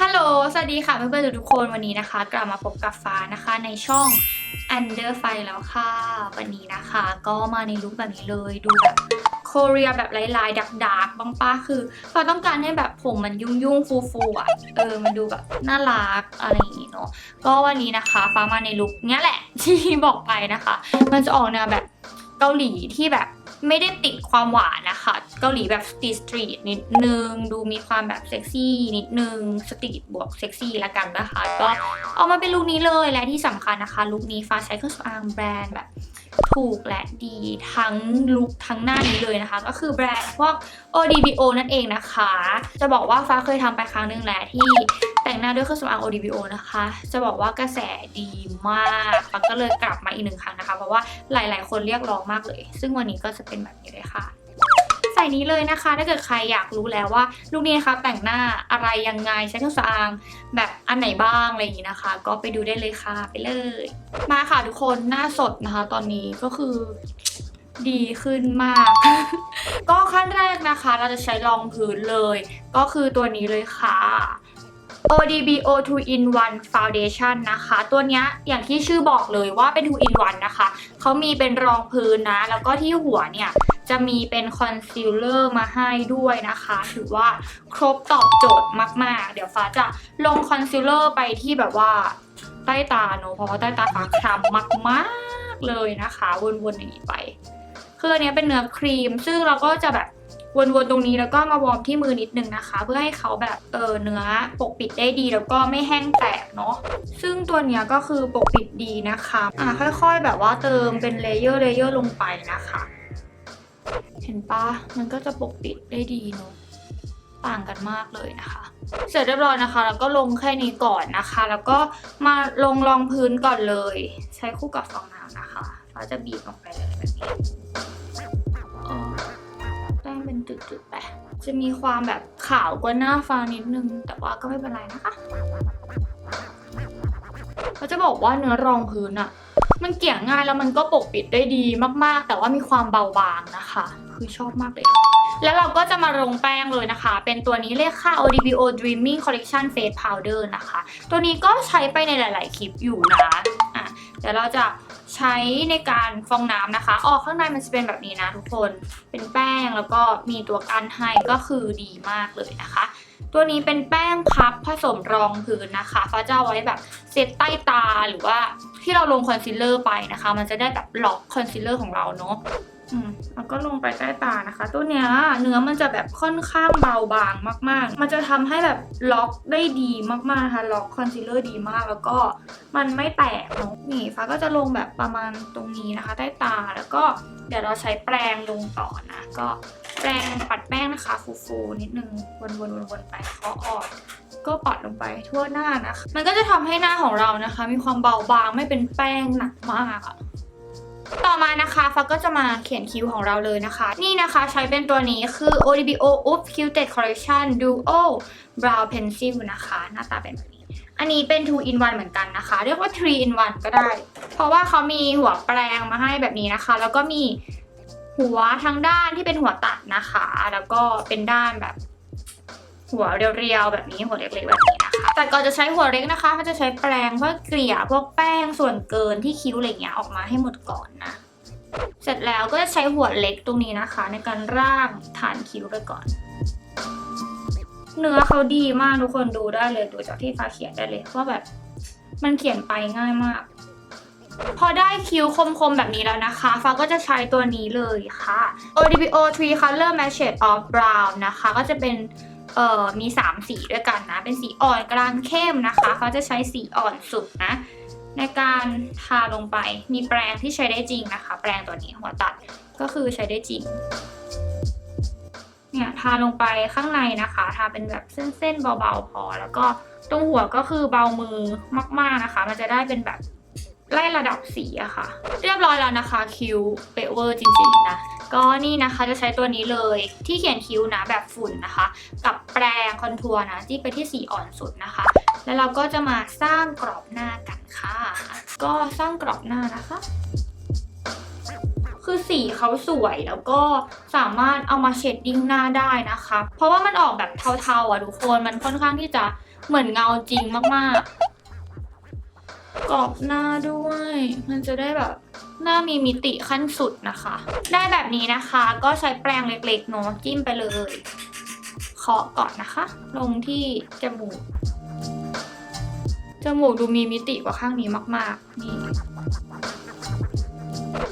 ฮัลโหล สวัสดีค่ะเพื่อนๆทุกคนวันนี้นะคะ กลับมาพบกับฟ้านะคะในช่อง Under ไฟแล้วค่ะ วันนี้นะคะ ก็มาในลุคแบบนี้เลยดูแบบโคเรียแบบลายๆ ดักๆบางป้าคือฟ้าต้องการให้แบบผมมันยุ่งๆ ฟูๆอะเออมันดูแบบน่ารักอะไรอย่างงี้เนาะก็วันนี้นะคะ ฟ้ามาในลุคเนี้ยแหละที่บอกไปนะคะ มันจะออกแนวแบบเกาหลีที่แบบ ไม่ได้ติดความหวานนะคะ เกาหลีแบบสตรีทสตรีทนิดนึง ดูมีความแบบเซ็กซี่นิดนึง สตรีทบวกเซ็กซี่ละกันนะคะ ก็เอามาเป็นลุคนี้เลยและที่สำคัญนะคะ ลุคนี้ฟ้าใช้เครื่องสำอางแบรนด์แบบถูกและดีทั้งลุคทั้งหน้านี้เลยนะคะ ก็คือแบรนด์พวก ODBO นั่นเองนะคะ จะบอกว่าฟ้าเคยทำไปครั้งหนึงแหละที่ แต่งหน้าด้วยเครื่องสำอาง ODBO นะคะ จะบอกว่ากระแสดีมากฟ้าก็เลยกลับมาอีกหนึ่งครั้งนะคะ เพราะว่าหลายๆ คนเรียกร้องมากเลย ซึ่งวันนี้ก็จะเป็นแบบนี้เลยค่ะใส่นี้เลยนะคะ ถ้าเกิดใครอยากรู้แล้วว่าลูกนี้นะคะแต่งหน้าอะไรยังไงใช้เครื่องสำอางแบบอันไหนบ้างอะไรอย่างนี้นะคะ ก็ไปดูได้เลยค่ะไปเลย มาค่ะทุกคนหน้าสดนะคะ ตอนนี้ก็คือดีขึ้นมาก ก็ขั้นแรกนะคะ เราจะใช้รองพื้นเลย ก็คือตัวนี้เลยค่ะ ODBO 2 in 1 Foundation นะคะ ตัวนี้อย่างที่ชื่อบอกเลยว่าเป็น 2 in 1 นะคะ เขามีเป็นรองพื้นนะ แล้วก็ที่หัวเนี่ยจะมีเป็นคอนซีลเลอร์มาให้ด้วยนะคะ ถือว่าครบตอบโจทย์มาก ๆ เดี๋ยวฟ้าจะลงคอนซีลเลอร์ไปที่แบบว่าใต้ตาเนอะเพราะว่าใต้ตาฟ้าคล้ำมาก ๆ เลยนะคะ วนๆอย่างนี้ไป คืออันนี้เป็นเนื้อครีม ซึ่งเราก็จะแบบ วนๆตรงนี้แล้วก็มาวอร์มที่มือนิดนึงนะคะ เพื่อให้เขาแบบเออเนื้อปกปิดได้ดีแล้วก็ไม่แห้งแตกเนาะซึ่งตัวเนี้ยก็คือปกปิดดีนะคะอะค่อยๆ แบบว่าเติมเป็นเลเยอร์เลเยอร์ลงไปนะคะ เห็นปะมันก็จะปกปิดได้ดีเนาะต่างกันมากเลยนะคะ เสร็จเรียบร้อยนะคะ แล้วก็ลงแค่นี้ก่อนนะคะ แล้วก็มาลงรองพื้นก่อนเลย ใช้คู่กับฟองน้ำนะคะฟ้าจะบีบลงไปเลยแบบนี้ จุดๆไป จะมีความแบบขาวกว่าหน้าฟ้านิดนึง แต่ว่าก็ไม่เป็นไรนะคะเขาจะบอกว่าเนื้อรองพื้นอะมันเกี่ยง่ายแล้วมันก็ปกปิดได้ดีมากๆ แต่ว่ามีความเบาบางนะคะ คือชอบมากเลย แล้วเราก็จะมาลงแป้งเลยนะคะ เป็นตัวนี้เลยค่ะ ODBO Dreaming Collection Face Powder นะคะ ตัวนี้ก็ใช้ไปในหลาย ๆ คลิปอยู่นะอะเดี๋ยวเราจะ ใช้ในการฟองน้ำนะคะ ออกข้างในมันจะเป็นแบบนี้นะทุกคน เป็นแป้งแล้วก็มีตัวกันให้ก็คือดีมากเลยนะคะ ตัวนี้เป็นแป้งพับผสมรองพื้นนะคะฟ้าจะเอาไว้แบบเซตใต้ตาหรือว่าที่เราลงคอนซีลเลอร์ไปนะคะ มันจะได้แบบล็อกคอนซีลเลอร์ของเราเนาะ แล้วก็ลงไปใต้ตานะคะ ตัวเนี้ยเนื้อมันจะแบบค่อนข้างเบาบางมาก ๆ มันจะทำให้แบบล็อกได้ดีมากๆนะคะล็อกคอนซีลเลอร์ดีมาก แล้วก็มันไม่แตกเนาะนี่ฟ้าก็จะลงแบบประมาณตรงนี้นะคะ ใต้ตาแล้วก็เดี๋ยวเราใช้แปรงลงต่อนะก็แปรงปัดแป้งนะคะ ฟูๆนิดนึงวนๆๆๆไปเคาะออกก็ปัดลงไปทั่วหน้านะคะ มันก็จะทำให้หน้าของเรานะคะ มีความเบาบางไม่เป็นแป้งหนักมากอะ ต่อมานะคะฟ้าก็จะมาเขียนคิ้วของเราเลยนะคะ นี่นะคะใช้เป็นตัวนี้คือ ODBO Up Cute Collection Duo Brow Pencil นะคะ หน้าตาเป็นแบบนี้ อันนี้เป็น 2 in 1 เหมือนกันนะคะ เรียกว่า 3 in 1 ก็ได้ เพราะว่าเขามีหัวแปรงมาให้แบบนี้นะคะ แล้วก็มีหัวทั้งด้านที่เป็นหัวตัดนะคะ แล้วก็เป็นด้านแบบ หัวเรียวๆแบบนี้หัวเล็กๆแบบนี้นะ แต่ก่อนจะใช้หัวเล็กนะคะก็จะใช้แปรงเพื่อเกลี่ยพวกแป้งส่วนเกินที่คิ้วอะไรเงี้ยออกมาให้หมดก่อนนะ เสร็จแล้วก็จะใช้หัวเล็กตรงนี้นะคะ ในการร่างฐานคิ้วไปก่อน เนื้อเขาดีมากทุกคนดูได้เลยดูจากที่ฟ้าเขียนได้เลยว่าแบบมันเขียนไปง่ายมาก พอได้คิ้วคมๆแบบนี้แล้วนะคะ ฟ้าก็จะใช้ตัวนี้เลยค่ะ ODBO 3 Color Matched of Brown นะคะ ก็จะเป็น เอ่อมี 3 สีด้วยกันนะ เป็นสีอ่อนกลางเข้มนะคะ เขาจะใช้สีอ่อนสุดนะ ในการทาลงไปมีแปรงที่ใช้ได้จริงนะคะ แปรงตัวนี้หัวตัดก็คือใช้ได้จริงเนี่ยทาลงไปข้างในนะคะ ทาเป็นแบบเส้นๆเบาๆพอ แล้วก็ตรงหัวก็คือเบามือมากๆนะคะ มันจะได้เป็นแบบไล่ระดับสีอะค่ะ เรียบร้อยแล้วนะคะคิ้วเปะเวอร์จริงๆนะ ก็นี่นะคะจะใช้ตัวนี้เลยที่เขียนคิ้วนะแบบฝุ่นนะคะ กับแปรงคอนทัวร์นะที่ไปที่สีอ่อนสุดนะคะ แล้วเราก็จะมาสร้างกรอบหน้ากันค่ะ ก็สร้างกรอบหน้านะคะคือสีเขาสวยแล้วก็สามารถเอามาเชดดิ้งหน้าได้นะคะ เพราะว่ามันออกแบบเทาๆอะทุกคน มันค่อนข้างที่จะเหมือนเงาจริงมากๆ กรอบหน้าด้วย มันจะได้แบบหน้ามีมิติขั้นสุดนะคะ ได้แบบนี้นะคะ ก็ใช้แปรงเล็กๆเนาะจิ้มไปเลยเคาะก่อนนะคะ ลงที่จมูก จมูกดูมีมิติกว่าข้างนี้มาก ๆ นี่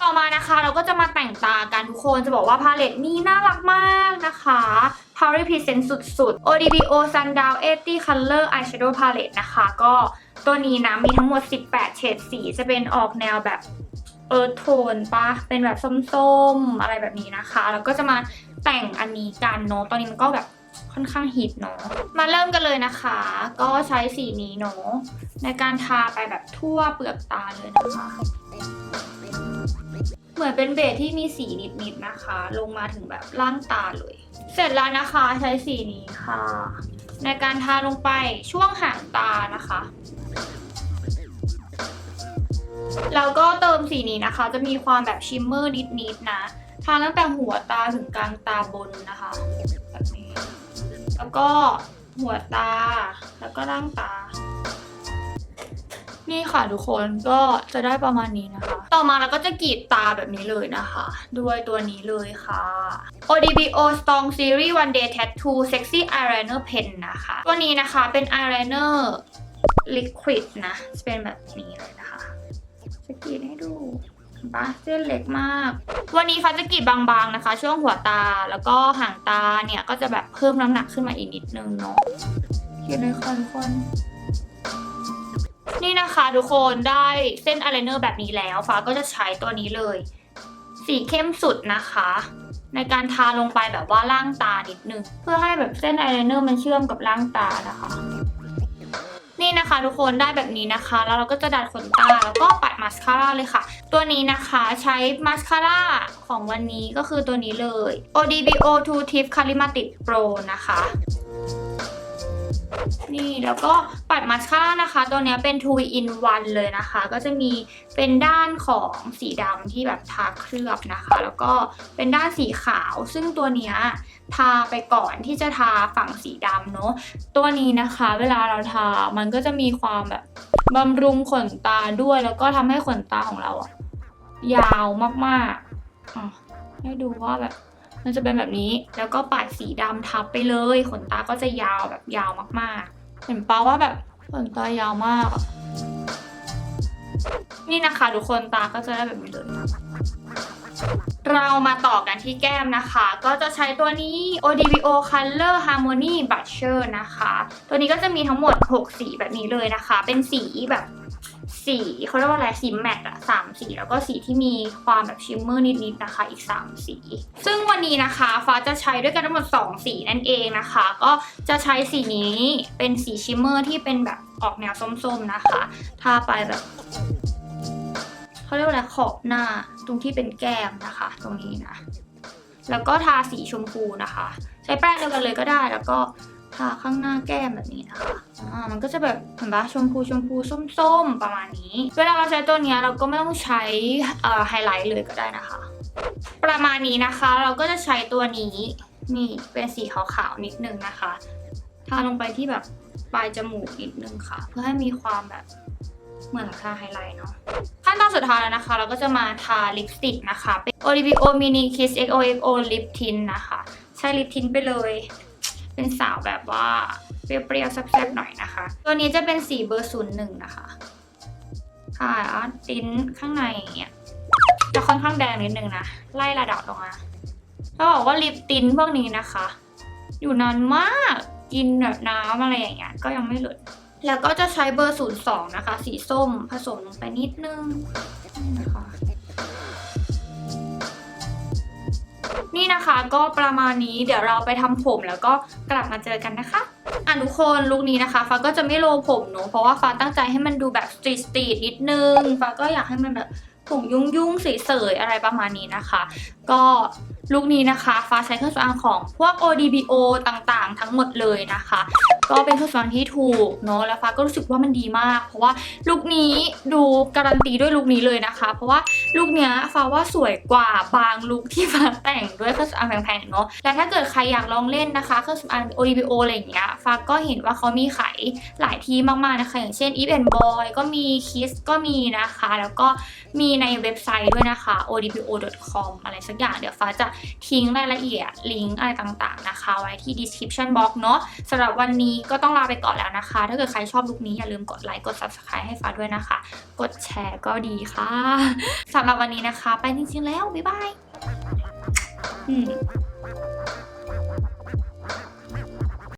ต่อมานะคะเราก็จะมาแต่งตากันทุกคนจะบอกว่าพาเลตนี้น่ารักมากนะคะ Power Present สุดๆ ODBO Sundown 80 Color Eyeshadow Palette นะคะ ก็ตัวนี้นะ มีทั้งหมด 18 เฉดสี จะเป็นออกแนวแบบเออโทนปะเป็นแบบส้มๆ อะไรแบบนี้นะคะ แล้วก็จะมาแต่งอันนี้กันเนาะตอนนี้มันก็แบบค่อนข้างฮิตเนาะ มาเริ่มกันเลยนะคะ ก็ใช้สีนี้เนาะในการทาไปแบบทั่วเปลือกตาเลยนะคะ เหมือนเป็นเบสที่มีสีนิดๆนะคะ ลงมาถึงแบบล่างตาเลย เสร็จแล้วนะคะใช้สีนี้ค่ะ ในการทาลงไปช่วงหางตานะคะแล้วก็เติมสีนี้นะคะ จะมีความแบบชิมเมอร์นิดๆนะทาตั้งแต่หัวตาถึงกลางตาบนนะคะแบบนี้แล้วก็หัวตาแล้วก็ล่างตา นี่ค่ะทุกคนก็จะได้ประมาณนี้นะคะ ต่อมาเราก็จะกรีดตาแบบนี้เลยนะคะ ด้วยตัวนี้เลยค่ะ ODBO Strong Series One Day Tattoo Sexy Eyeliner Pen นะคะ ตัวนี้นะคะเป็น eyeliner liquid นะจะเป็นแบบนี้เลยนะคะจะกรีดให้ดูเห็นปะเส้นเล็กมาก วันนี้ฟ้าจะกรีดบางๆนะคะ ช่วงหัวตาแล้วก็หางตาเนี่ย ก็จะแบบเพิ่มน้ำหนักขึ้นมาอีกนิดนึงเนาะกรีดเลยค่ะทุกคน นี่นะคะทุกคนได้เส้นอายไลเนอร์แบบนี้แล้วฟ้าก็จะใช้ตัวนี้เลย สีเข้มสุดนะคะ ในการทาลงไปแบบว่าล่างตานิดนึง เพื่อให้แบบเส้นอายไลเนอร์มันเชื่อมกับล่างตานะคะ นี่นะคะทุกคนได้แบบนี้นะคะ แล้วเราก็จะดัดขนตาแล้วก็ปัดมาสคาร่าเลยค่ะ ตัวนี้นะคะใช้มาสคาร่าของวันนี้ก็คือตัวนี้เลย ODBO Two Tip Calimatic Pro นะคะ นี่แล้วก็ปัดมาสคาร่านะคะ ตัวนี้เป็น two in one เลยนะคะ ก็จะมีเป็นด้านของสีดำที่แบบทาเคลือบนะคะ แล้วก็เป็นด้านสีขาว ซึ่งตัวนี้ทาไปก่อนที่จะทาฝั่งสีดำเนาะตัวนี้นะคะ เวลาเราทามันก็จะมีความแบบบำรุงขนตาด้วย แล้วก็ทำให้ขนตาของเราอะยาวมากๆอะให้ดูว่าแบบ มันจะเป็นแบบนี้ แล้วก็ปาดสีดำทับไปเลย ขนตาก็จะยาวแบบยาวมากๆ เห็นปะว่าแบบขนตายาวมาก นี่นะคะทุกคนตาก็จะได้แบบนี้เลยเรามาต่อกันที่แก้มนะคะ ก็จะใช้ตัวนี้ ODBO Color Harmony Blusher นะคะ ตัวนี้ก็จะมีทั้งหมด 6 สีแบบนี้เลยนะคะ เป็นสีแบบ สีเขาเรียกว่าอะไรสีแมตต์อะสามสี แล้วก็สีที่มีความแบบชิมเมอร์นิดๆนะคะอีก 3 สี ซึ่งวันนี้นะคะฟ้าจะใช้ด้วยกันทั้งหมด 2 สีนั่นเองนะคะ ก็จะใช้สีนี้เป็นสีชิมเมอร์ที่เป็นแบบออกแนวส้มๆนะคะทาไปแบบเขาเรียกว่าอะไรขอบหน้าตรงที่เป็นแก้มนะคะ ตรงนี้นะ แล้วก็ทาสีชมพูนะคะ ใช้แป้งเดียวกันเลยก็ได้แล้วก็ ทาข้างหน้าแก้มแบบนี้นะคะอ่ามันก็จะแบบเห็นปะชมพูชมพูส้มๆประมาณนี้ เวลาเราใช้ตัวนี้เราก็ไม่ต้องใช้ไฮไลท์เลยก็ได้นะคะ ประมาณนี้นะคะเราก็จะใช้ตัวนี้นี่เป็นสีขาวๆนิดนึงนะคะทาลงไปที่แบบปลายจมูกนิดนึงค่ะ เพื่อให้มีความแบบเหมือนทาไฮไลท์เนาะขั้นตอนสุดท้ายแล้วนะคะ เราก็จะมาทาลิปสติกนะคะ เป็น Olivio Mini Kiss XOXO Lip Tint นะคะ ใช้ลิปทินไปเลย เป็นสาวแบบว่าเปรี้ยวๆแซ่บๆหน่อยนะคะ ตัวนี้จะเป็นสีเบอร์ศูนย์หนึ่งนะคะค่ะติ้นข้างในเนี่ยจะค่อนข้างแดงนิดนึงนะไล่ระดับลงมาเขาบอกว่าลิปติ้นพวกนี้นะคะ อยู่นานมากกินแบบน้ำอะไรอย่างเงี้ยก็ยังไม่หลุดแล้วก็จะใช้เบอร์02นย์สองนะคะ สีส้มผสมลงไปนิดนึงนะคะ นี่นะคะก็ประมาณนี้เดี๋ยวเราไปทำผมแล้วก็กลับมาเจอกันนะคะอะทุกคนลุคนี้นะคะ ฟ้าก็จะไม่โรลผมเนอะเพราะว่าฟ้าตั้งใจให้มันดูแบบสตรีทสตรีทนิดนึงฟ้าก็อยากให้มันแบบ ผมยุ่งยุ่งๆเสยๆอะไรประมาณนี้นะคะ ก็ลุคนี้นะคะ ฟ้าใช้เครื่องสำอางของพวก ODBO ต่างๆ ทั้งหมดเลยนะคะ ก็เป็นเครื่องสำอางที่ถูกเนาะแล้วฟ้าก็รู้สึกว่ามันดีมาก เพราะว่าลุคนี้ดูการันตีด้วยลุคนี้เลยนะคะ เพราะว่าลุคเนี้ยฟ้าว่าสวยกว่าบางลุคที่ฟ้าแต่งด้วยเครื่องสำอางแพงๆเนาะแล้วถ้าเกิดใครอยากลองเล่นนะคะเครื่องสำอาง ODBO อะไรอย่างเงี้ยฟ้าก็เห็นว่าเขามีขายหลายที่มากๆนะคะอย่างเช่น Eve and Boy ก็มี Kiss ก็มีนะคะ แล้วก็ มีในเว็บไซต์ด้วยนะคะ odpo.com อะไรสักอย่างเดี๋ยวฟ้าจะทิ้งรายละเอียดลิงก์อะไรต่างๆนะคะ ไว้ที่ description box เนาะสำหรับวันนี้ก็ต้องลาไปก่อนแล้วนะคะ ถ้าเกิดใครชอบลุคนี้อย่าลืมกดไลค์กด subscribe ให้ฟ้าด้วยนะคะ กดแชร์ก็ดีค่ะสำหรับวันนี้นะคะ ไปจริงๆแล้วบ๊ายบายอืม